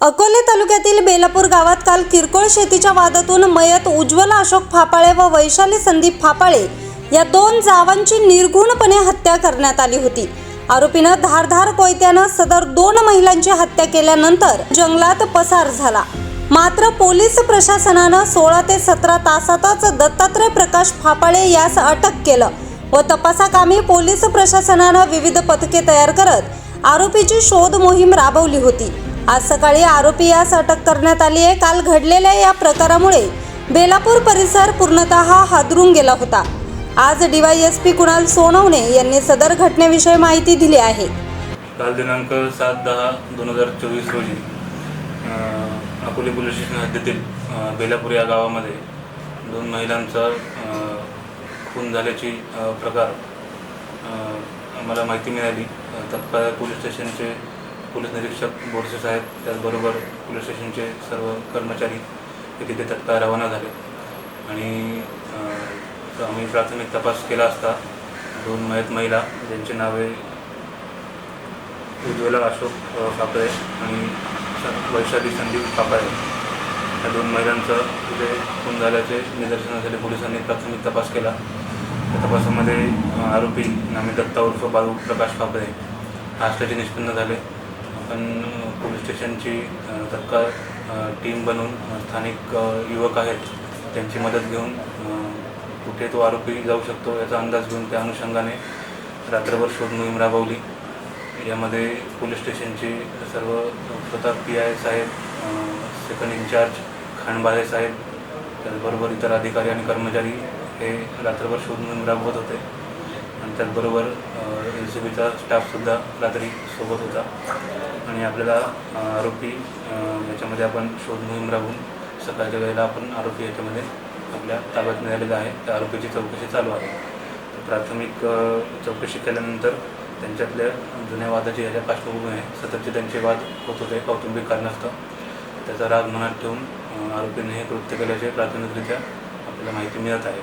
अकोले तालुक्यातील बेलापूर गावात काल किरकोळ शेतीच्या वादातून मयत उज्ज्वल अशोक फापाळे व वैशाली संदीप फापाळे या दोन जावांची निर्घुणपणे हत्या करण्यात आली होती. आरोपीनं धारधार कोयत्यानं सदर दोन महिलांची हत्या केल्यानंतर जंगलात पसार झाला. मात्र पोलीस प्रशासनानं सोळा ते सतरा तासातच दत्तात्रय प्रकाश फापाळे यास अटक केलं व तपासाकामी पोलीस प्रशासनानं विविध पथके तयार करत आरोपीची शोध मोहीम राबवली होती. आज सकाळी आरोपी यास अटक करण्यात आली आहे. काल घडलेल्या या प्रकारामुळे बेलापूर परिसर पूर्णतः हादरून गेला होता. आज डीवायएसपी कुणाल सोनवणे यांनी सदर घटनेविषयी माहिती दिली आहे. काल दिनांक सात दहा दोन हजार चोवीस रोजी अकोले पोलीस स्टेशन हद्दीतील बेलापूर या गावामध्ये दोन महिलांचा खून झाल्याची प्रकार आम्हाला माहिती मिळाली. तत्काळ पोलीस स्टेशनचे पोलीस निरीक्षक बोरसे साहेब त्याचबरोबर पोलीस स्टेशनचे सर्व कर्मचारी हे तिथे तत्काळ रवाना झाले. आणि आम्ही प्राथमिक तपास केला असता दोन मयत महिला ज्यांची नावे उज्ज्वला अशोक अ, कापळे आणि वैशाली संदीप कापळे या दोन महिलांचं तिथे खून झाल्याचे निदर्शन झाले पोलिसांनी प्राथमिक तपास केला. त्या तपासामध्ये आरोपी नामी दत्ता उर्फ बाळू प्रकाश कापळे हा असल्याचे निष्पन्न झाले. आपण पोलीस स्टेशनची तत्काळ टीम बनवून स्थानिक युवक आहेत त्यांची मदत घेऊन कुठे तो आरोपी जाऊ शकतो याचा अंदाज घेऊन त्या अनुषंगाने रात्रभर शोध मोहीम राबवली. यामध्ये पोलीस स्टेशनचे सर्व स्वतः पी आय साहेब सेकंड इन्चार्ज खांडबाळे साहेब त्याचबरोबर इतर अधिकारी आणि कर्मचारी हे रात्रभर शोध मोहीम राबवत होते. आणि त्याचबरोबर एल सी बीचा स्टाफसुद्धा रात्री सोबत होता. आणि आपल्याला आरोपी याच्यामध्ये आपण शोध मोहीम राबवून सकाळच्या वेळेला आपण आरोपी याच्यामध्ये आपल्या ताब्यात मिळालेला आहे. त्या आरोपीची चौकशी चालू आहे. प्राथमिक चौकशी केल्यानंतर त्यांच्यातल्या जुन्या वादाची ह्याच्या पार्श्वभूमी आहे. सततचे त्यांचे वाद होत होते. कौटुंबिक कारणास्तव. त्याचा राग मनात ठेवून आरोपीने हे कृत्य केल्याचे प्राथमिकरित्या आपल्याला माहिती मिळत आहे.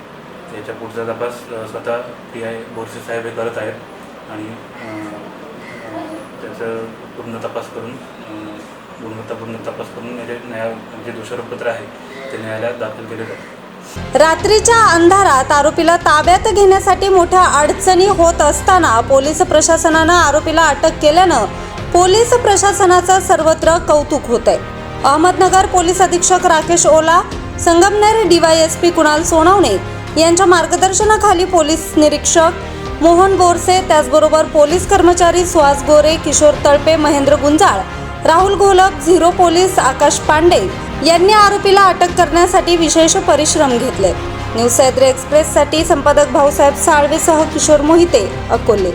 त्याच्या पुढचा तपास स्वतः पी आय बोरसे साहेब हे करत आहेत. आणि त्याचं पूर्ण तपास करून गुणवत्तापूर्ण तपास करून म्हणजे न्याय जे आहे ते न्यायालयात दाखल केले जाते. रात्रीच्या अंधारात आरोपीला ताब्यात घेण्यासाठी मोठ्या अडचणी होत असताना पोलीस प्रशासनानं आरोपीला अटक केल्यानं पोलीस प्रशासनाचं सर्वत्र कौतुक होत आहे अहमदनगर पोलीस अधीक्षक राकेश ओला संगमनेर डीवायएसपी कुणाल सोनवणे यांच्या मार्गदर्शनाखाली पोलीस निरीक्षक मोहन बोरसे त्याचबरोबर पोलीस कर्मचारी सुहास गोरे किशोर तळपे महेंद्र गुंजाळ राहुल घोलप झिरो पोलीस आकाश पांडे यांनी आरोपीला अटक करण्यासाठी विशेष परिश्रम घेतले. न्यूज सह्याद्री एक्सप्रेससाठी संपादक भाऊसाहेब साळवेसह किशोर मोहिते अकोले.